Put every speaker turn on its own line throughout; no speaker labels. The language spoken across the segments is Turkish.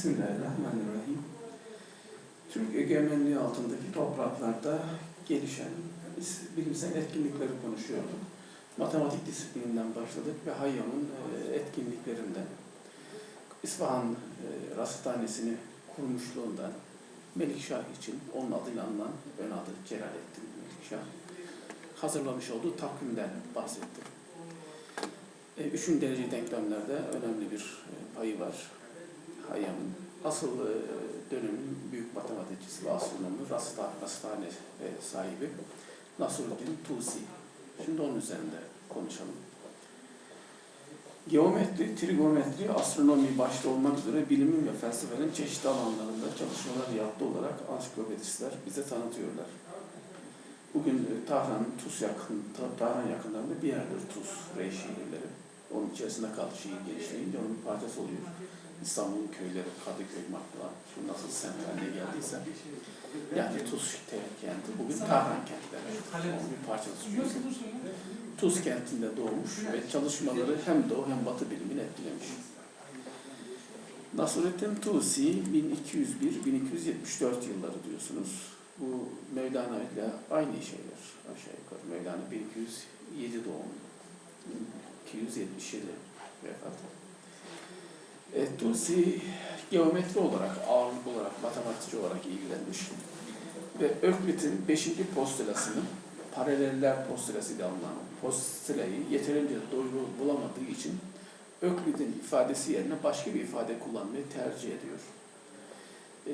Bismillahirrahmanirrahim. Türk egemenliği altındaki topraklarda gelişen biz bilimsel etkinlikleri konuşuyorduk. Matematik disiplininden başladık ve Hayyam'ın e, etkinliklerinden İsfahan e, Rasathanesi'ni kurmuşluğundan Melikşah için onun adıyla anılan ön adı Celalettin Melikşah hazırlamış olduğu takvimden bahsettik. E, Üçüncü derece denklemlerde önemli bir payı var. Hayyam'ın asıl e, dönemin büyük matematikçisi ve astronomu Rasta, Rastane e, sahibi Nasruddin Tusi. Şimdi onun üzerinde konuşalım. Geometri, trigonometri, astronomi başta olmak üzere bilimin ve felsefenin çeşitli alanlarında çalışmalar yaptığı olarak ansiklopedistler bize tanıtıyorlar. Bugün e, Tahran, Tuz yakın, Ta- Tahran yakınlarında bir yerdir Tuz, Rey. Onun içerisinde kaldı şehir genişleyince onun bir parçası oluyor. İstanbul'un köyleri, Kadıköy, Makla, şu nasıl semt haline geldiyse. Yani Tuz kenti bugün Tahran kentleri. Onun bir parçası çünkü. Tuz kentinde doğmuş ve çalışmaları hem Doğu hem Batı bilimini etkilemiş. Nasrettin Tusi 1201-1274 yılları diyorsunuz. Bu Mevlana ile aynı şeyler aşağı yukarı. Mevlana 1207 doğumlu. 277 vefat. E, Tusi geometri olarak, ağırlık olarak, matematikçi olarak ilgilenmiş. Ve Öklit'in 5. postulasını paraleller postulası ile alınan postulayı yeterince doğru bulamadığı için Öklit'in ifadesi yerine başka bir ifade kullanmayı tercih ediyor. Ee,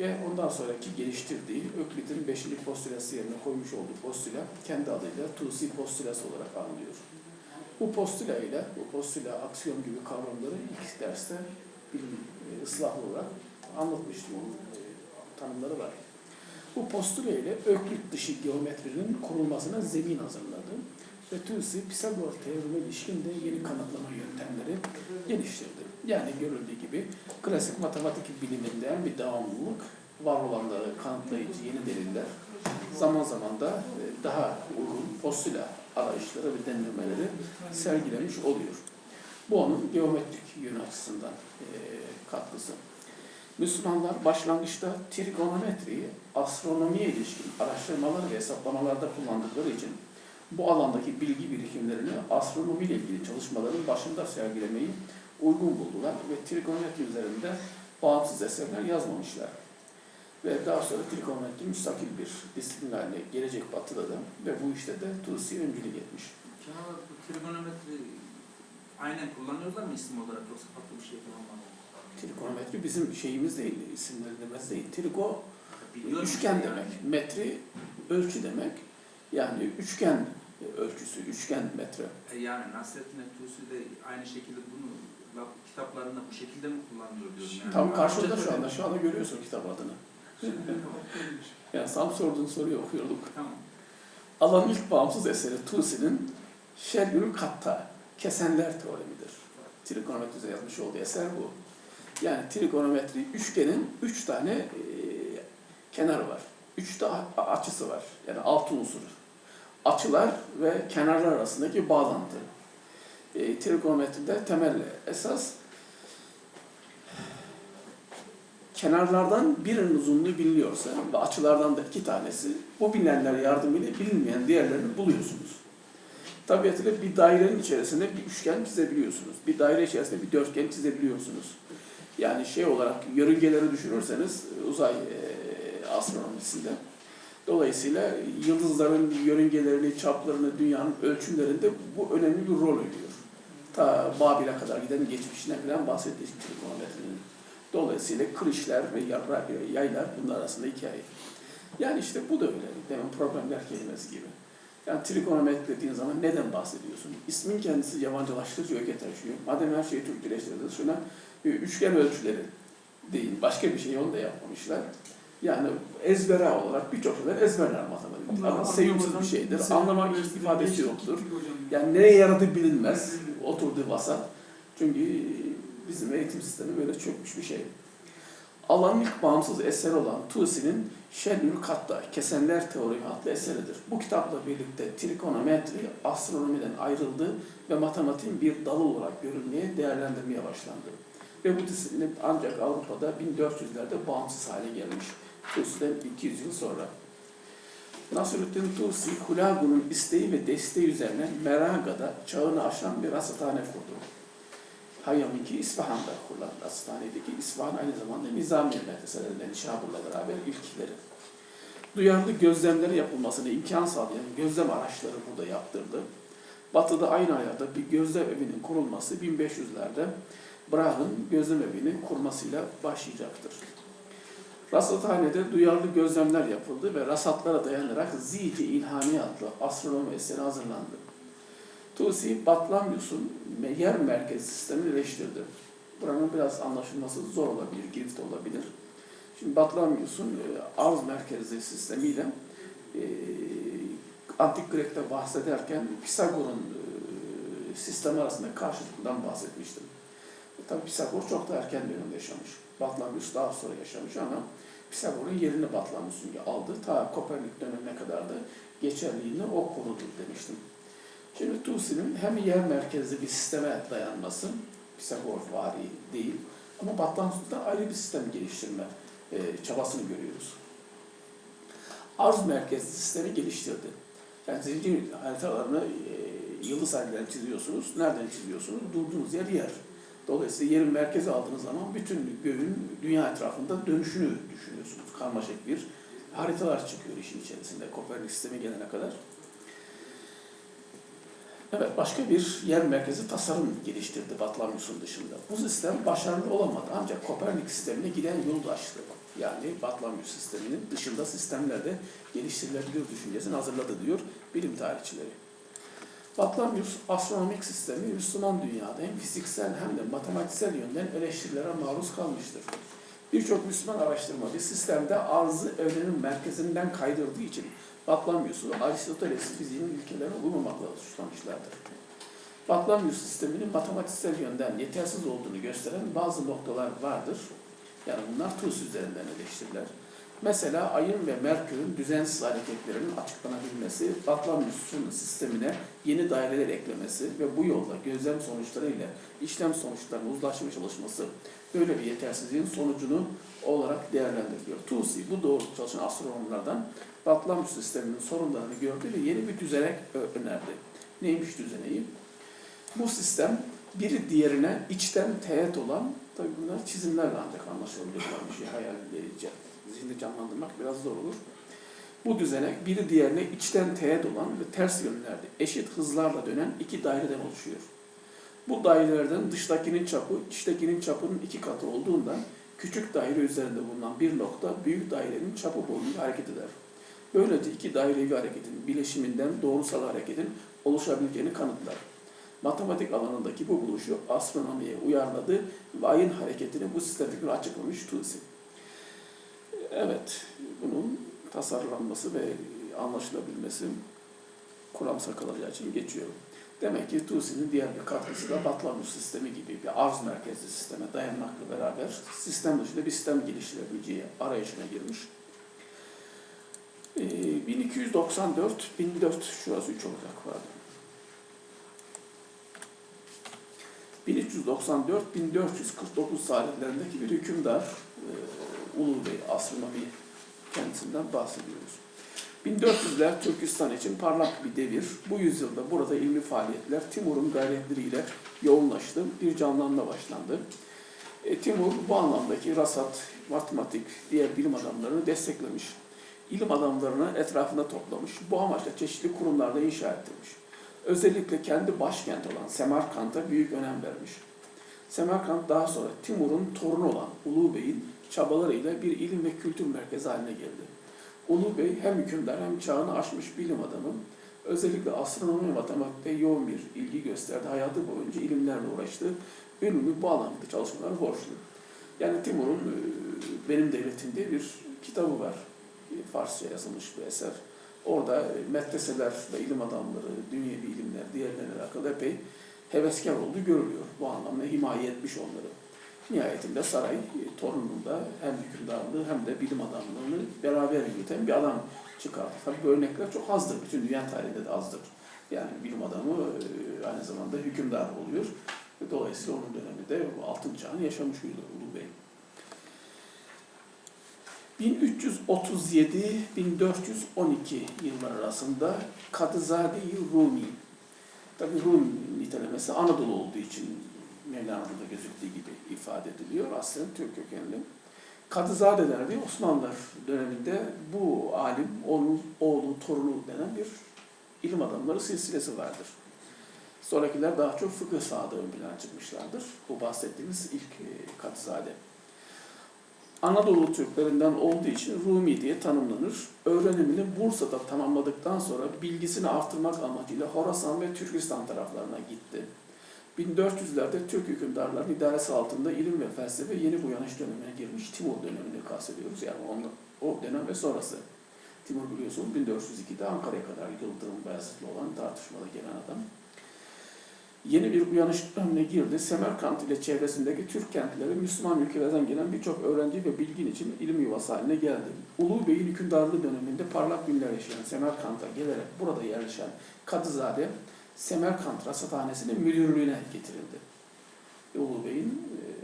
ve ondan sonraki geliştirdiği Öklit'in 5. postulası yerine koymuş olduğu postula kendi adıyla Tusi postulası olarak anılıyor. Bu postula ile, bu postula aksiyon gibi kavramları ilk derste bilim e, ıslahlı olarak anlatmıştım. Onun e, tanımları var. Bu postula ile Öklit dışı geometrinin kurulmasına zemin hazırladı ve Tusi Pisagor teoreme ilişkin de yeni kanıtlama yöntemleri geliştirdi. Yani görüldüğü gibi klasik matematik biliminden bir devamlılık, var olanları kanıtlayıcı yeni deliller, zaman zaman da e, daha uygun postula arayışları ve denemeleri sergilemiş oluyor. Bu onun geometrik yönü açısından e, katkısı. Müslümanlar başlangıçta trigonometriyi astronomiye ilişkin araştırmalar ve hesaplamalarda kullandıkları için bu alandaki bilgi birikimlerini astronomi ile ilgili çalışmaların başında sergilemeyi uygun buldular ve trigonometri üzerinde bağımsız eserler yazmamışlar. Ve daha sonra trigonometri müstakil bir disiplin haline gelecek batıda da ve bu işte de Tusi öncülük etmiş.
Abi bu trigonometri aynen kullanıyorlar mı isim olarak yoksa farklı bir şey kullanmalı?
Trigonometri bizim şeyimiz değil, isimlendirmemiz değil. Trigo
Biliyorum
üçgen
yani.
demek, metri ölçü demek. Yani üçgen ölçüsü, üçgen metre.
E Yani Nasrettin Tusi de aynı şekilde bunu kitaplarında bu şekilde mi kullanıyor diyorum yani.
Tam karşıda şu anda, şu anda görüyorsun kitap adını. Yani tam sorduğun soruyu okuyorduk.
Tamam.
Alanın ilk bağımsız eseri Tusi'nin Şergül Katta, Kesenler Teoremidir. Trigonometride yazmış olduğu eser bu. Yani trigonometri üçgenin üç tane e, kenarı var. Üç de açısı var. Yani altı unsur. Açılar ve kenarlar arasındaki bağlantı. E, trigonometride temel esas kenarlardan birinin uzunluğu biliniyorsa ve açılardan da iki tanesi bu bilinenler yardımıyla bilinmeyen diğerlerini buluyorsunuz. Tabiatıyla bir dairenin içerisinde bir üçgen çizebiliyorsunuz. Bir daire içerisinde bir dörtgen çizebiliyorsunuz. Yani şey olarak yörüngeleri düşünürseniz uzay e, astronomisinde. Dolayısıyla yıldızların yörüngelerini, çaplarını, dünyanın ölçümlerinde bu önemli bir rol oynuyor. Ta Babil'e kadar giden geçmişine falan bahsettik trigonometrinin. Dolayısıyla kılıçlar ve yarra- yaylar bunlar arasında hikaye. Yani işte bu da öyle. Demin problemler kelimesi gibi. Yani trigonometri dediğin zaman neden bahsediyorsun? İsmin kendisi yabancılaştırıcı öge taşıyor. Madem her şeyi Türkçeleştirdiniz şuna e, üçgen ölçüleri değil. Başka bir şey onu da yapmamışlar. Yani ezbere olarak birçok şeyler ezberler matematik. Ama sevimsiz bir şeydir. Anlamak ifadesi yoktur. Yani nereye yaradığı bilinmez. Oturduğu vasat. Çünkü bizim eğitim sistemi böyle çökmüş bir şey. Alanın ilk bağımsız eseri olan Tusi'nin Şenül Katta, Kesenler Teoremi adlı eseridir. Bu kitapla birlikte trigonometri astronomiden ayrıldı ve matematiğin bir dalı olarak görülmeye, değerlendirmeye başlandı. Ve bu disiplin ancak Avrupa'da 1400'lerde bağımsız hale gelmiş. Tusi'den 200 yıl sonra. Nasruddin Tusi, Hulagu'nun isteği ve desteği üzerine Meraga'da çağını aşan bir rasathane kurdu. Hayyam'ınki İsfahan'da kurulan rasathanedeki İsfahan aynı zamanda Nizamiye medreselerinden Nişabur'la beraber ilkleri. Duyarlı gözlemleri yapılmasına imkan sağlayan gözlem araçları burada yaptırdı. Batı'da aynı ayarda bir gözlem evinin kurulması 1500'lerde Brah'ın gözlem evini kurmasıyla başlayacaktır. Rasathanede duyarlı gözlemler yapıldı ve rasatlara dayanarak Ziyci İlhami adlı astronomi eseri hazırlandı. Tusi, Batlamyus'un yer merkezi sistemini eleştirdi. Buranın biraz anlaşılması zor olabilir, girift olabilir. Şimdi Batlamyus'un e, arz merkezli sistemiyle e, Antik Grek'te bahsederken Pisagor'un e, sistemi arasında karşılıklıdan bahsetmiştim. E, tabii Pisagor çok da erken dönemde yaşamış. Batlamyus daha sonra yaşamış ama Pisagor'un yerini Batlamyus'un aldı. Ta Kopernik dönemine kadar da geçerliğini o korudu demiştim. Şimdi Tusi'nin hem yer merkezli bir sisteme dayanması, Pisagor vari değil, ama Batlamyus'ta ayrı bir sistem geliştirme e, çabasını görüyoruz. Arz merkezli sistemi geliştirdi. Yani zincir haritalarını e, yıldız haritalarını çiziyorsunuz. Nereden çiziyorsunuz? Durduğunuz yer yer. Dolayısıyla yerin merkezi aldığınız zaman bütün göğün dünya etrafında dönüşünü düşünüyorsunuz. Karmaşık bir haritalar çıkıyor işin içerisinde Kopernik sistemi gelene kadar. Evet, başka bir yer merkezi tasarım geliştirdi Batlamyus'un dışında. Bu sistem başarılı olamadı ancak Kopernik sistemine giden yolu açtı. Yani Batlamyus sisteminin dışında sistemlerde geliştirilebilir düşüncesini hazırladı diyor bilim tarihçileri. Batlamyus astronomik sistemi Müslüman dünyada hem fiziksel hem de matematiksel yönden eleştirilere maruz kalmıştır. Birçok Müslüman araştırmacı sistemde arzı evrenin merkezinden kaydırdığı için Batlamyus'u Aristoteles fiziğinin ilkelerine uymamakla suçlamışlardır. Batlamyus sisteminin matematiksel yönden yetersiz olduğunu gösteren bazı noktalar vardır. Yani bunlar TUS üzerinden eleştiriler. Mesela ayın ve Merkür'ün düzensiz hareketlerinin açıklanabilmesi, Batlamyus'un sistemine yeni daireler eklemesi ve bu yolda gözlem sonuçlarıyla işlem sonuçlarına uzlaşmaya çalışması böyle bir yetersizliğin sonucunu olarak değerlendiriliyor. Tusi bu doğrultuda çalışan astronomlardan Batlamyus sisteminin sorunlarını gördü ve yeni bir düzenek önerdi. Neymiş düzeneği? Bu sistem biri diğerine içten teğet olan, tabii bunlar çizimlerle ancak anlaşılabilir olan bir şey, hayal edici, zihni canlandırmak biraz zor olur. Bu düzenek biri diğerine içten teğet olan ve ters yönlerde eşit hızlarla dönen iki daireden oluşuyor. Bu dairelerden dıştakinin çapı içtekinin çapının iki katı olduğundan küçük daire üzerinde bulunan bir nokta büyük dairenin çapı boyunca hareket eder. Böylece iki dairevi hareketin bileşiminden doğrusal hareketin oluşabileceğini kanıtlar. Matematik alanındaki bu buluşu astronomiye uyarladı ve ayın hareketini bu sisteme göre açıklamış Tusi. Evet, bunun tasarlanması ve anlaşılabilmesi kuramsal kalacağı için geçiyorum. Demek ki Tusi'nin diğer bir katkısı da Batlamyus sistemi gibi bir arz merkezli sisteme dayanmakla beraber sistem dışında bir sistem geliştirebileceği arayışına girmiş. Ee, 1294 1400 şurası 3 olacak pardon. 1394 1449 tarihlerindeki bir hükümdar e, Ulu Bey astronomi kendisinden bahsediyoruz. 1400'ler Türkistan için parlak bir devir. Bu yüzyılda burada ilmi faaliyetler Timur'un gayretleriyle yoğunlaştı. Bir canlanma başlandı. E, Timur bu anlamdaki rasat, matematik, diğer bilim adamlarını desteklemiş. İlim adamlarını etrafında toplamış. Bu amaçla çeşitli kurumlarda inşa ettirmiş. Özellikle kendi başkenti olan Semerkant'a büyük önem vermiş. Semerkant daha sonra Timur'un torunu olan Ulu Bey'in çabalarıyla bir ilim ve kültür merkezi haline geldi. Ulu Bey hem hükümdar hem çağını aşmış bilim adamı, özellikle astronomi ve matematikte yoğun bir ilgi gösterdi. Hayatı boyunca ilimlerle uğraştı. Ünlü bu alanda çalışmaları borçlu. Yani Timur'un e, Benim Devletim diye bir kitabı var. Farsça yazılmış bir eser. Orada e, medreseler ve ilim adamları, dünyevi ilimler, diğerlerine alakalı epey heveskar olduğu görülüyor. Bu anlamda himaye etmiş onları. Nihayetinde saray e, torununda hem hükümdarlığı hem de bilim adamlığını beraber yürüten bir adam çıkardı. Tabii bu örnekler çok azdır. Bütün dünya tarihinde de azdır. Yani bilim adamı e, aynı zamanda hükümdar oluyor. Dolayısıyla onun döneminde bu altın çağını yaşamış Ulu Bey. 1337-1412 yıllar arasında Kadızade-i Rumi, tabi Rum nitelemesi Anadolu olduğu için Mevlana'da gözüktüğü gibi ifade ediliyor. Aslında Türk kökenli. Kadızadeler diye Osmanlılar döneminde bu alim, onun oğlu, torunu denen bir ilim adamları silsilesi vardır. Sonrakiler daha çok fıkıh sahada ön plana çıkmışlardır. Bu bahsettiğimiz ilk e, Kadızade. Anadolu Türklerinden olduğu için Rumi diye tanımlanır. Öğrenimini Bursa'da tamamladıktan sonra bilgisini artırmak amacıyla Horasan ve Türkistan taraflarına gitti. 1400'lerde Türk hükümdarların idaresi altında ilim ve felsefe yeni uyanış dönemine girmiş Timur dönemini kastediyoruz. Yani onun, o dönem ve sonrası. Timur biliyorsunuz 1402'de Ankara'ya kadar Yıldırım Beyazıt'la olan tartışmada gelen adam. Yeni bir uyanış dönemine girdi. Semerkant ile çevresindeki Türk kentleri Müslüman ülkelerden gelen birçok öğrenci ve bilgin için ilim yuvası haline geldi. Ulu Bey'in hükümdarlığı döneminde parlak günler yaşayan Semerkant'a gelerek burada yerleşen Kadızade, Semerkant Rasathanesi'nin müdürlüğüne getirildi. Ulu Bey'in eee,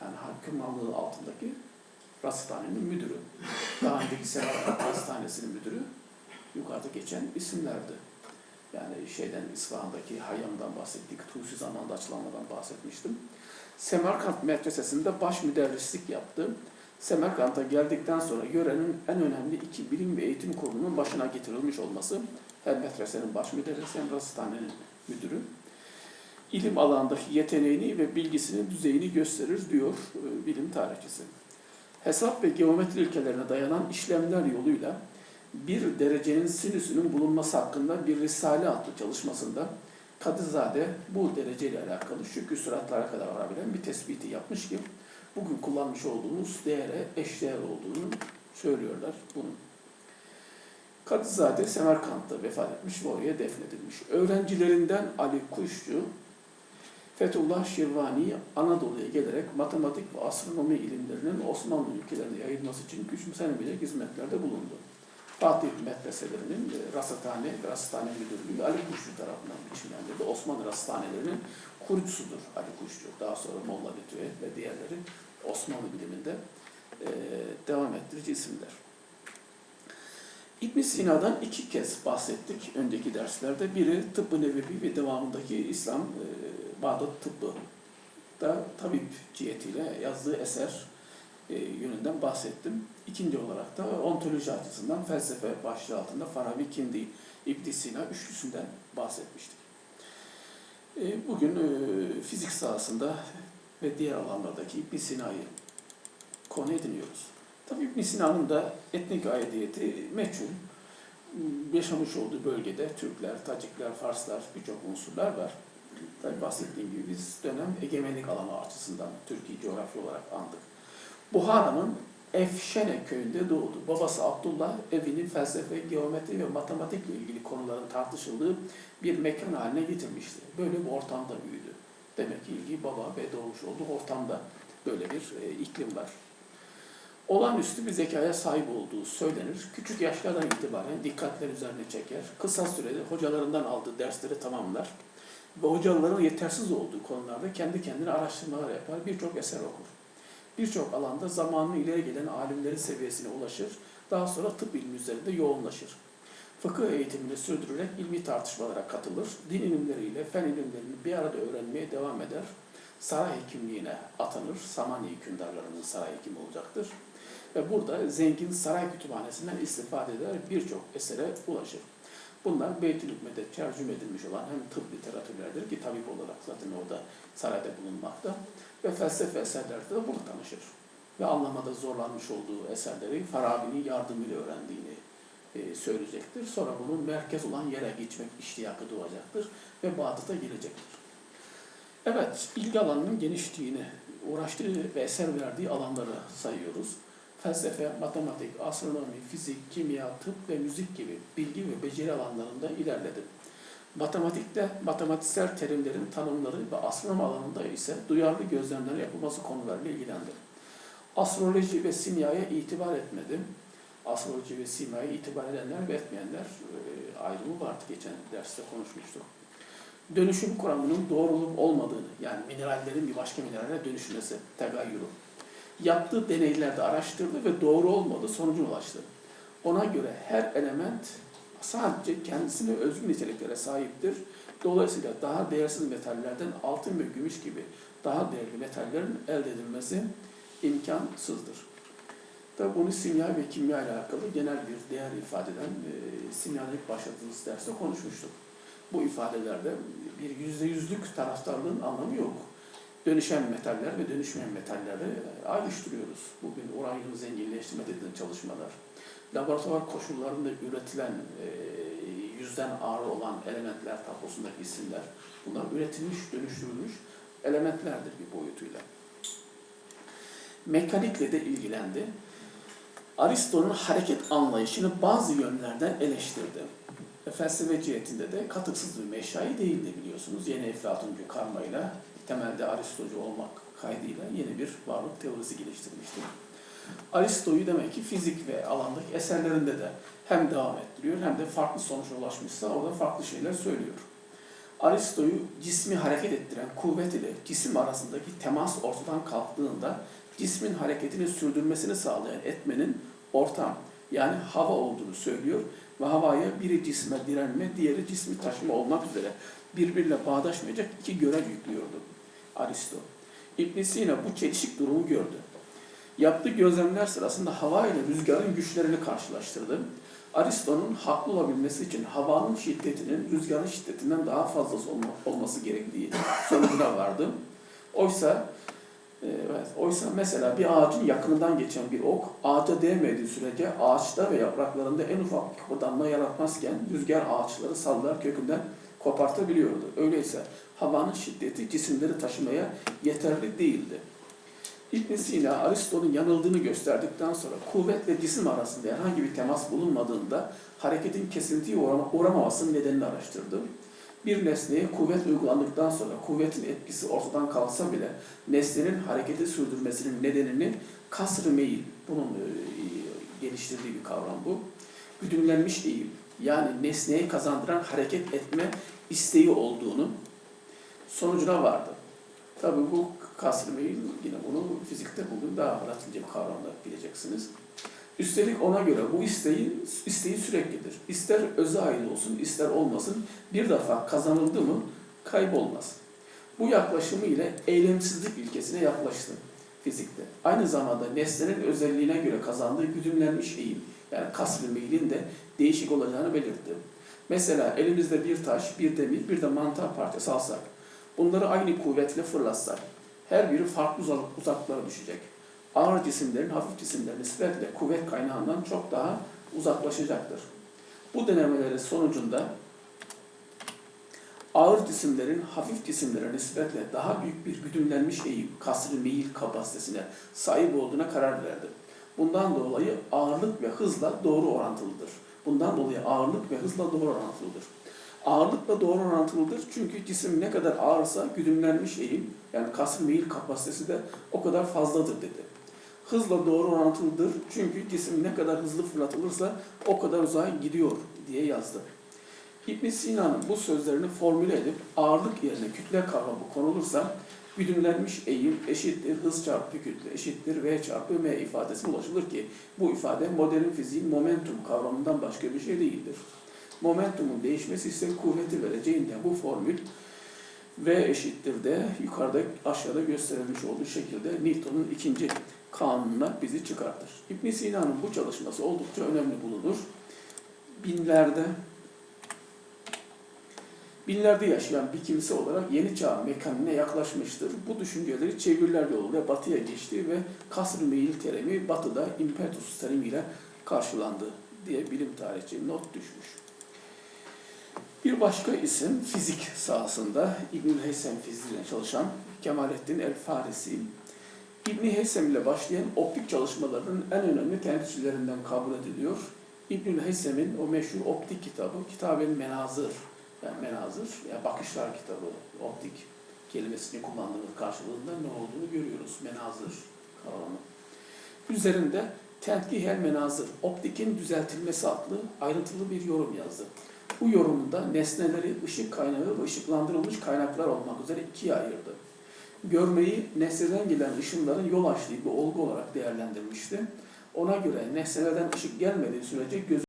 yani hükümranlığı altındaki rasathanenin müdürü. Daha önceki Semerkant Rasathanesi'nin müdürü yukarıda geçen isimlerdi. Yani şeyden İsfahan'daki Hayyam'dan bahsettik. Tusi zamanında açılanmadan bahsetmiştim. Semerkant medresesinde baş müderrislik yaptı. Semerkant'a geldikten sonra yörenin en önemli iki bilim ve eğitim kurumunun başına getirilmiş olması hem medresenin baş müderrisi hem rasathanenin müdürü ilim alandaki yeteneğini ve bilgisinin düzeyini gösterir diyor e, bilim tarihçisi. Hesap ve geometri ilkelerine dayanan işlemler yoluyla bir derecenin sinüsünün bulunması hakkında bir Risale adlı çalışmasında Kadızade bu dereceyle alakalı şu küsuratlara kadar varabilen bir tespiti yapmış ki bugün kullanmış olduğumuz değere eşdeğer olduğunu söylüyorlar bunun. Kadızade Semerkant'ta vefat etmiş ve oraya defnedilmiş. Öğrencilerinden Ali Kuşçu, Fethullah Şirvani Anadolu'ya gelerek matematik ve astronomi ilimlerinin Osmanlı ülkelerine yayılması için küçümsenebilecek hizmetlerde bulundu. Fatih medreselerinin e, rasathane, rasathane müdürlüğü Ali Kuşçu tarafından biçimlendirdi. Osmanlı rasathanelerinin kurucusudur Ali Kuşçu. Daha sonra Molla Lütfüye ve diğerleri Osmanlı biliminde e, devam ettirici isimler. ibn Sina'dan iki kez bahsettik önceki derslerde. Biri Tıbbı Nebevi ve devamındaki İslam e, Bağdat Tıbbı da tabip cihetiyle yazdığı eser e, yönünden bahsettim. İkinci olarak da ontoloji açısından felsefe başlığı altında Farabi kimdi, ibn Sina üçlüsünden bahsetmiştik. E, bugün e, fizik sahasında ve diğer alanlardaki ibn Sina'yı konu ediniyoruz. Tabii ibn Sina'nın da etnik aidiyeti meçhul. Yaşamış olduğu bölgede Türkler, Tacikler, Farslar birçok unsurlar var. Tabii bahsettiğim gibi biz dönem egemenlik alanı açısından Türkiye coğrafya olarak andık. Buhara'nın Efşene köyünde doğdu. Babası Abdullah evini felsefe, geometri ve matematikle ilgili konuların tartışıldığı bir mekan haline getirmişti. Böyle bir ortamda büyüdü. Demek ki ilgi baba ve doğmuş olduğu ortamda böyle bir e, iklim var. Olağanüstü bir zekaya sahip olduğu söylenir. Küçük yaşlardan itibaren dikkatler üzerine çeker. Kısa sürede hocalarından aldığı dersleri tamamlar. Ve hocaların yetersiz olduğu konularda kendi kendine araştırmalar yapar. Birçok eser okur birçok alanda zamanın ileri gelen alimlerin seviyesine ulaşır. Daha sonra tıp ilmi üzerinde yoğunlaşır. Fıkıh eğitimini sürdürerek ilmi tartışmalara katılır. Din ilimleriyle fen ilimlerini bir arada öğrenmeye devam eder. Saray hekimliğine atanır. Samani hükümdarlarının saray hekimi olacaktır. Ve burada zengin saray kütüphanesinden istifade eder birçok esere ulaşır. Bunlar Beytül Hükmet'e tercüme edilmiş olan hem tıp literatürlerdir ki tabip olarak zaten orada sarayda bulunmakta ve felsefe eserlerde de bunu tanışır. Ve anlamada zorlanmış olduğu eserleri Farabi'nin yardımıyla öğrendiğini e, söyleyecektir. Sonra bunun merkez olan yere geçmek iştiyakı doğacaktır ve Bağdat'a gelecektir. Evet, ilgi alanının genişliğini, uğraştığı ve eser verdiği alanları sayıyoruz. Felsefe, matematik, astronomi, fizik, kimya, tıp ve müzik gibi bilgi ve beceri alanlarında ilerledi. Matematikte matematiksel terimlerin tanımları ve astronomi alanında ise duyarlı gözlemler yapılması konularıyla ilgilendi. Astroloji ve simyaya itibar etmedi. Astroloji ve simyaya itibar edenler ve etmeyenler e, ayrımı vardı. Geçen derste konuşmuştuk. dönüşüm kuramının doğru olup olmadığını, yani minerallerin bir başka minerale dönüşmesi, tegayyürü. Yaptığı deneylerde araştırdı ve doğru olmadığı sonucuna ulaştı. Ona göre her element sadece kendisine özgü niteliklere sahiptir. Dolayısıyla daha değersiz metallerden altın ve gümüş gibi daha değerli metallerin elde edilmesi imkansızdır. Tabi bunu simya ve kimya ile alakalı genel bir değer ifade eden e, simyanın başladığımız derste konuşmuştuk. Bu ifadelerde bir yüzde yüzlük taraftarlığın anlamı yok. Dönüşen metaller ve dönüşmeyen metalleri ayrıştırıyoruz. Bugün uranyum zenginleştirme dediğimiz çalışmalar, laboratuvar koşullarında üretilen e, yüzden ağır olan elementler tablosundaki isimler, bunlar üretilmiş, dönüştürülmüş elementlerdir bir boyutuyla. Mekanikle de ilgilendi. Aristo'nun hareket anlayışını bazı yönlerden eleştirdi. Ve felsefe cihetinde de katıksız bir meşai değildi biliyorsunuz. Yeni Eflatuncu karmayla temelde Aristocu olmak kaydıyla yeni bir varlık teorisi geliştirmiştir. Aristo'yu demek ki fizik ve alandaki eserlerinde de hem devam ettiriyor hem de farklı sonuca ulaşmışsa orada farklı şeyler söylüyor. Aristo'yu cismi hareket ettiren kuvvet ile cisim arasındaki temas ortadan kalktığında cismin hareketini sürdürmesini sağlayan etmenin ortam yani hava olduğunu söylüyor ve havaya biri cisme direnme, diğeri cismi taşıma olmak üzere birbiriyle bağdaşmayacak iki görev yüklüyordu Aristo. ibn Sina bu çelişik durumu gördü. Yaptığı gözlemler sırasında hava ile rüzgarın güçlerini karşılaştırdı. Aristo'nun haklı olabilmesi için havanın şiddetinin rüzgarın şiddetinden daha olma- olması gerektiği sonucuna vardı. Oysa e, evet, oysa mesela bir ağacın yakınından geçen bir ok ağaca değmediği sürece ağaçta ve yapraklarında en ufak bir kıpırdanma yaratmazken rüzgar ağaçları sallar kökünden kopartabiliyordu. Öyleyse havanın şiddeti cisimleri taşımaya yeterli değildi. İbn Sina Aristo'nun yanıldığını gösterdikten sonra kuvvetle cisim arasında herhangi bir temas bulunmadığında hareketin kesintiye uğrama, uğramamasının nedenini araştırdı. Bir nesneye kuvvet uygulandıktan sonra kuvvetin etkisi ortadan kalsa bile nesnenin hareketi sürdürmesinin nedenini kasr-ı meyil, bunun e, geliştirdiği bir kavram bu. Güdümlenmiş eğim, yani nesneye kazandıran hareket etme isteği olduğunu sonucuna vardı. Tabi bu kasr-ı meyil, yine bunu fizikte bugün daha latince bir kavramla bileceksiniz. Üstelik ona göre bu isteği, isteği süreklidir. İster öze ait olsun, ister olmasın bir defa kazanıldı mı kaybolmaz. Bu yaklaşımı ile eylemsizlik ilkesine yaklaştı fizikte. Aynı zamanda nesnenin özelliğine göre kazandığı güdümlenmiş eğim, yani kasr-ı meylin de değişik olacağını belirtti. Mesela elimizde bir taş, bir demir, bir de mantar parçası alsak, bunları aynı kuvvetle fırlatsak, her biri farklı uzak- uzaklıklara düşecek ağır cisimlerin hafif cisimlerin nispetle kuvvet kaynağından çok daha uzaklaşacaktır. Bu denemelerin sonucunda ağır cisimlerin hafif cisimlere nispetle daha büyük bir güdümlenmiş eğim, kasr-ı meyil kapasitesine sahip olduğuna karar verdi. Bundan dolayı ağırlık ve hızla doğru orantılıdır. Bundan dolayı ağırlık ve hızla doğru orantılıdır. Ağırlıkla doğru orantılıdır çünkü cisim ne kadar ağırsa güdümlenmiş eğim yani kasr-ı meyil kapasitesi de o kadar fazladır dedi hızla doğru orantılıdır. Çünkü cisim ne kadar hızlı fırlatılırsa o kadar uzağa gidiyor diye yazdı. ibn Sina'nın bu sözlerini formüle edip ağırlık yerine kütle kavramı konulursa güdümlenmiş eğim eşittir hız çarpı kütle eşittir v çarpı m ifadesine ulaşılır ki bu ifade modern fiziğin momentum kavramından başka bir şey değildir. Momentumun değişmesi ise kuvveti vereceğinden bu formül V eşittir de yukarıda aşağıda gösterilmiş olduğu şekilde Newton'un ikinci kanununa bizi çıkartır. ibn Sina'nın bu çalışması oldukça önemli bulunur. Binlerde binlerde yaşayan bir kimse olarak yeni çağ mekaniğine yaklaşmıştır. Bu düşünceleri çeviriler yoluyla batıya geçti ve kasr-ı meyil terimi batıda impetus terimiyle karşılandı diye bilim tarihçi not düşmüş. Bir başka isim fizik sahasında İbnül Heysem fiziğiyle çalışan Kemalettin El Farisi. İbni Heysem ile başlayan optik çalışmalarının en önemli temsilcilerinden kabul ediliyor. İbnül Heysem'in o meşhur optik kitabı, Kitab-ı Menazır, yani Menazır, yani bakışlar kitabı, optik kelimesini kullandığımız karşılığında ne olduğunu görüyoruz. Menazır kavramı. Üzerinde Tenkih el Menazır, optikin düzeltilmesi adlı ayrıntılı bir yorum yazdı. Bu yorumunda nesneleri ışık kaynağı ve ışıklandırılmış kaynaklar olmak üzere ikiye ayırdı. Görmeyi nesneden gelen ışınların yol açtığı bir olgu olarak değerlendirmişti. Ona göre nesnelerden ışık gelmediği sürece gözün